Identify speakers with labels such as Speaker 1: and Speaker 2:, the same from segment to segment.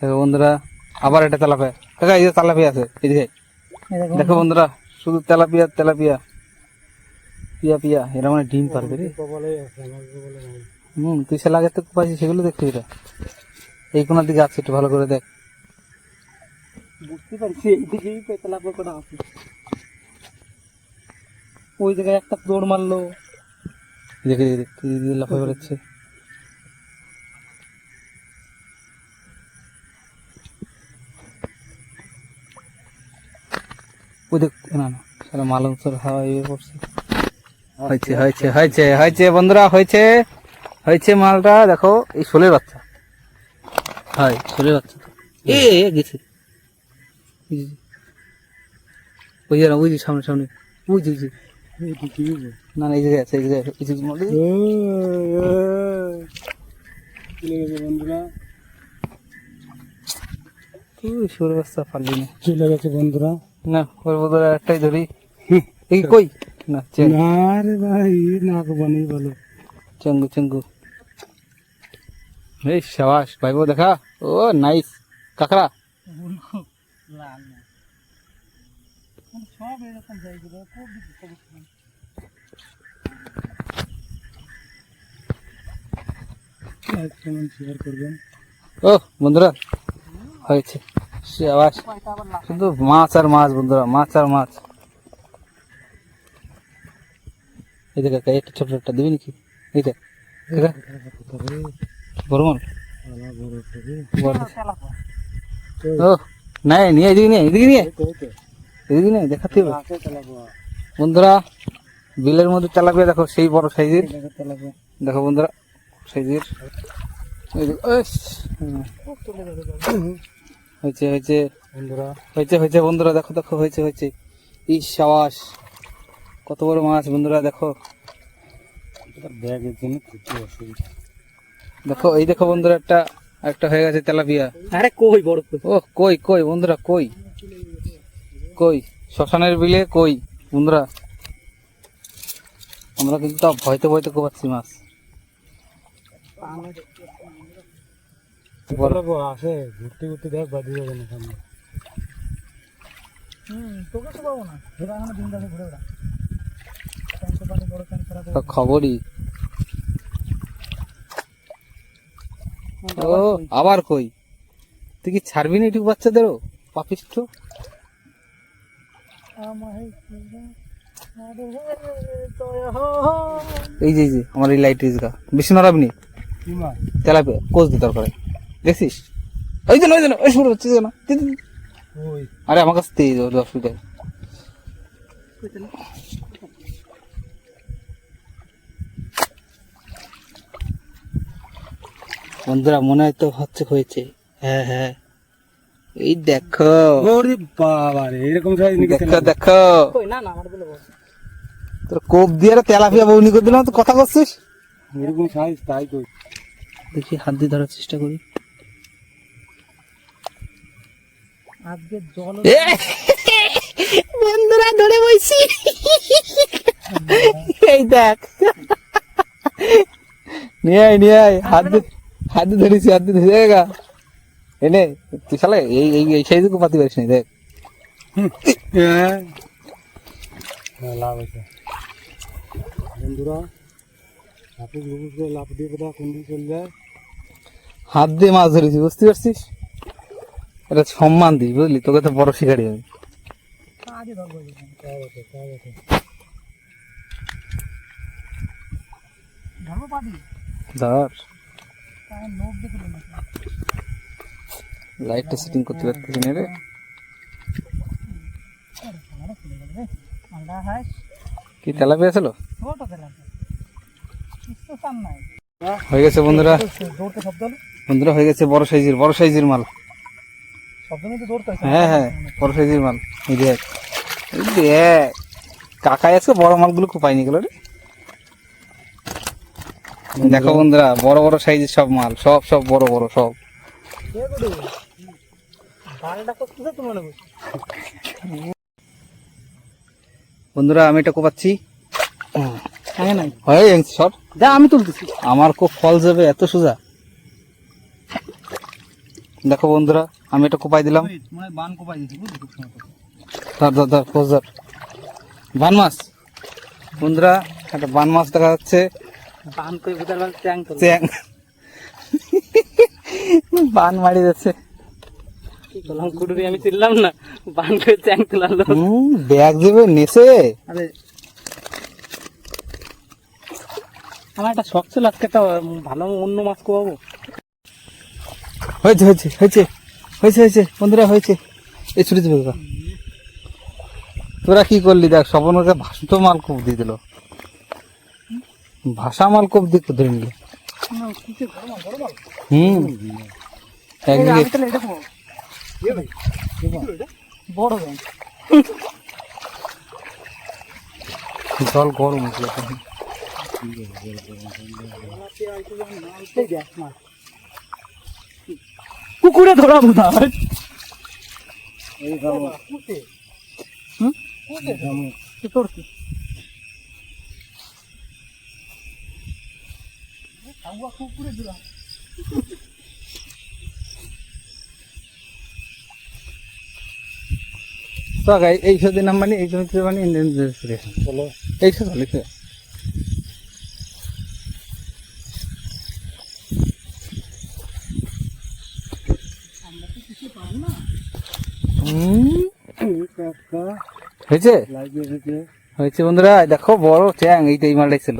Speaker 1: দেখো বন্ধুরা আবার এটা তেলাপিয়া। কাকা এই যে তেলাপিয়া আছে এদিকে। দেখো বন্ধুরা। শুধু তেলাপিয়া তেলাপিয়া। পিয়া পিয়া এরা মানে ডিম পারবে রে। হুম তুই সে লাগে তো পাইছিস সেগুলো দেখতে এটা এই কোনার দিকে আছে একটু ভালো করে দেখ।
Speaker 2: বুঝতে পারছি এইদিকেই পেতলা পোকোটা আছে। ওই জায়গায় একটা দৌড় মারলো।
Speaker 1: দেখে দেখে লাফাই বেড়াচ্ছে। ওই না না সারা মালং তোর হাওয়া ইয়ে করছে। হয়েছে হয়েছে হয়েছে হয়েছে বন্ধুরা হয়েছে হয়েছে মালটা দেখো এই শোলের বাচ্চা। হয় শোলের বাচ্চা এ গেছে। এই ওই যে না, ওই যে সামনে সামনে ওই যে না না এই জায়গায় আছে এই জায়গায় এই যে মধ্যে
Speaker 2: বন্ধুরা।
Speaker 1: তুই শোলের বাচ্চা পারলি না।
Speaker 2: চলে গেছে বন্ধুরা।
Speaker 1: না ওর বদলে একটাই ধরি। এই কই? না
Speaker 2: না রে ভাই নাক বানিয়ে বলো।
Speaker 1: চেঙ্গু চেঙ্গু। এই সাবাস ভাই বউ দেখা। Oh nice. কাকড়া।
Speaker 2: সব এরকম জায়গা খুব শেয়ার করবেন।
Speaker 1: ও বন্ধুরা হয়েছে। শুধু মাছ আর মাছ, বন্ধুরা, মাছ আর মাছ। একটা ছোট নাকি? নাই, নিয়ে এদিকে নিয়ে, এদিকে দেখাতে বন্ধুরা, বিলের মধ্যে চালাবে, দেখো, সেই বড় সাইজের। দেখো, বন্ধুরা, সাইজের। হয়েছে হয়েছে।
Speaker 2: বন্ধুরা।
Speaker 1: হয়েছে হয়েছে বন্ধুরা দেখো দেখো হয়েছে হয়েছে। এই সাবাস। কত বড় মাছ বন্ধুরা দেখো।
Speaker 2: ব্যাগের জন্য খুবই অসুবিধা।
Speaker 1: দেখো এই দেখো বন্ধুরা একটা একটা হয়ে গেছে তেলাপিয়া।
Speaker 2: আরে কই বড়
Speaker 1: ও কই কই বন্ধুরা কই? কই? শ্মশানের বিলে কই বন্ধুরা? আমরা কিন্তু ভয়তে ভয়তে কোপাচ্ছি মাছ।
Speaker 2: ঘুরতে ঘুরতে দেখ বাদি যাবে না সামনে তোকে তো পাবো না। এবার আমরা দিন দাসে ঘুরে বেড়া প্যান্ট পাতে বড় প্যান্ট খারাপ
Speaker 1: তা খবরই। ও আবার কই? তুই কি ছাড়বি না এটুকু বাচ্চাদেরও? পাপিষ্ট এই যে এই যে আমার এই লাইট রিজগা বেশি নড়াবনি তেলাপিয়া কোচ দিতে দরকার দেখছিস? ওই জন্য ওই জন্য ওই শুরু হচ্ছে না
Speaker 2: ওই।
Speaker 1: আরে আমার কাছে তেজ ওর অসুবিধা। বন্ধুরা মনে হয় তো হচ্ছে হয়েছে। হ্যাঁ হ্যাঁ। এই দেখো।
Speaker 2: ওরে বাবা রে এরকম সাইজ নাকি
Speaker 1: দেখো দেখো।
Speaker 2: কই না না আমার বলে।
Speaker 1: তোর কোপ দিয়ে আর তেলাপিয়া বউনি করে দিলাম তো কথা করছিস
Speaker 2: এরকম সাইজ তাই কই।
Speaker 1: দেখি হাত দিয়ে ধরার চেষ্টা করি।
Speaker 2: আজকে জল
Speaker 1: বন্ধুরা ধরে বইছি। এই দেখ। নিয়ে আয় নিয়ে আয়। হাত হাত ধরেছি হাত দিয়ে ধরে গা। এনে তুই শালা এই এই এই সাইজে পাতি পারিস না দেখ।
Speaker 2: হ্যাঁ লাভ আছে। বন্ধুরা আপনি লাভ দিয়ে কোথাও কোন দিকে চলে যায়?
Speaker 1: হাত দিয়ে মাছ ধরেছি বুঝতে পারছিস? এটা সম্মান দিই বুঝলি? তোকে তো বড় শিকারি হবে ধর। লাইটটা সেটিং করতে পারতেছি না রে। কি তেলাপিয়া ছিল
Speaker 2: ছোট খেলাম কিছু কাম নাই
Speaker 1: হয়ে গেছে বন্ধুরা। বন্ধুরা, হয়ে গেছে বড় সাইজের বড় সাইজের মাল
Speaker 2: শব্দ নিয়ে তো দৌড়তে
Speaker 1: হ্যাঁ। হ্যাঁ বড় সাইজের মাল এই দেখ দেখ কাকাই আজকে বড় মালগুলো গেল রে। দেখো বন্ধুরা বড় বড় সাইজের সব মাল সব সব বড় বড় সব। বন্ধুরা আমি এটা কোপাচ্ছি।
Speaker 2: হ্যাঁ
Speaker 1: হয়ে সব?
Speaker 2: যা আমি তুলতেছি।
Speaker 1: আমার খুব ফল যাবে এত সোজা। দেখো বন্ধুরা আমি এটা কোপাই দিলাম। ধর ধর ধর পোজ ধর বান মাছ। বন্ধুরা একটা বান মাছ দেখা যাচ্ছে।
Speaker 2: বান
Speaker 1: মারি যাচ্ছে।
Speaker 2: আমি চিনলাম না। বান করে চ্যাং তোলালো
Speaker 1: ব্যাগ দেবে নেছে।
Speaker 2: আরে। আমার একটা শখ ছিল আজকে একটা ভালো অন্য মাছ কোয়াবো
Speaker 1: হয়েছে হয়েছে হয়েছে হয়েছে হয়েছে বন্ধুরা হয়েছে। এই ছুটি দেবে তোরা তোরা কি করলি দেখ স্বপনকে মাল কোপ দিয়ে দিল। ভাষা মাল কোপ দিয়ে ধরে নিল। হুম। জল গরম তখন।
Speaker 2: কুকুরে ধরাবো না।
Speaker 1: তো গাই এই সব মানে এই জমিতে মানে ইন্ডিয়ান চলো। এই সব হয়েছে? হয়েছে বন্ধুরা দেখো বড় চ্যাং এইটা এই মালটাই ছিল।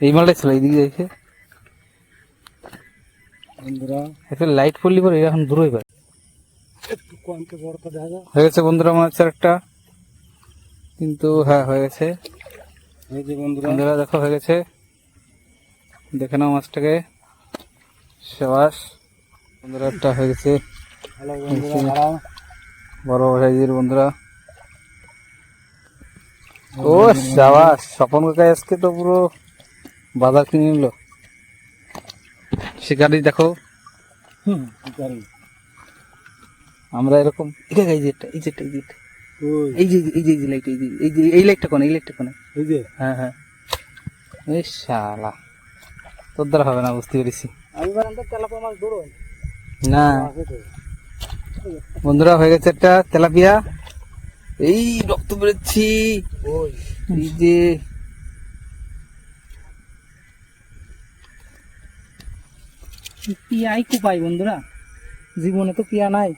Speaker 1: এই মালটাই ছিল এইদিকে দেখে।
Speaker 2: বন্ধুরা।
Speaker 1: একটা লাইট পড়লি পরে এখন দূর হয়ে হয়ে গেছে বন্ধুরা হচ্ছে একটা কিন্তু হ্যাঁ হয়ে গেছে
Speaker 2: এই বন্ধুরা।
Speaker 1: বন্ধুরা দেখো হয়ে গেছে দেখে নাও মাছটাকে। সাবাস। বন্ধুরা একটা হয়ে গেছে। বড় সাইজের বন্ধুরা। ও সাবাস। স্বপন কাকা আজকে তো পুরো বাজার কিনে নিল। শিকারি দেখো।
Speaker 2: হুম শিকারি।
Speaker 1: আমরা এরকম এটা এই যে এই যে এই যে এই যে এই যে এই যে লাইট এই যে এই যে এই লাইটটা কোন এই লাইটটা কোন
Speaker 2: এই যে।
Speaker 1: হ্যাঁ হ্যাঁ। এই শালা। তোর দ্বারা হবে না বুঝতে পেরেছি। না। বন্ধুরা হয়ে গেছে একটা তেলাপিয়া। এই রক্ত বেরোচ্ছি।
Speaker 2: ওই।
Speaker 1: এই যে।
Speaker 2: পিয়াই কোপাই বন্ধুরা। জীবনে তো পিয়া নাই।